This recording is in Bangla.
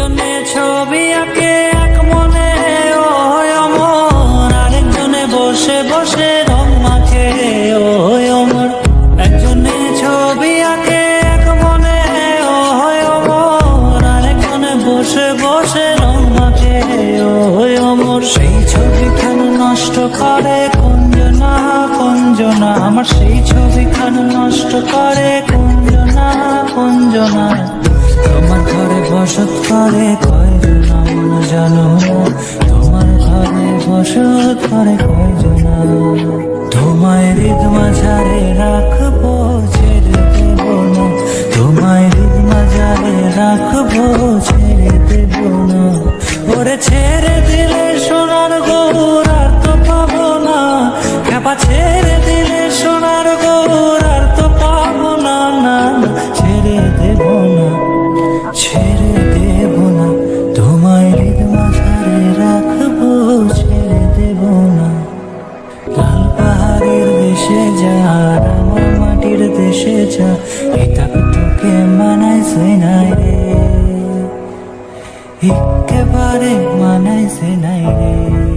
একজনে ছবি আঁকে মনে ও অমর। আরেকজনে বসে বসে রং মাখে ও অমর। একজনে ছবি আঁকে মনে ও আরেকজনে বসে বসে রং মাখে ও অমর। সেই ছবিখান নষ্ট করে কুঞ্জনা কুঞ্জনা। আমার সেই ছবিখান নষ্ট করে কুঞ্জনা কুঞ্জনা। তোমার ঘরে বসত করে, কয়জন মন জানো? তোমার ঘরে বসত করে, কয়জন? তোমায় হৃদ মাঝারে রাখব, ছেড়ে দেব না। তোমায় হৃদ মাঝারে রাখব, ছেড়ে দেব না। ওরে ছেড়ে দেশে যা আমার মাটির দেশে যা, এটা তোকে মানাইছে নাই রে। একেবারে মানাইছে নাই রে।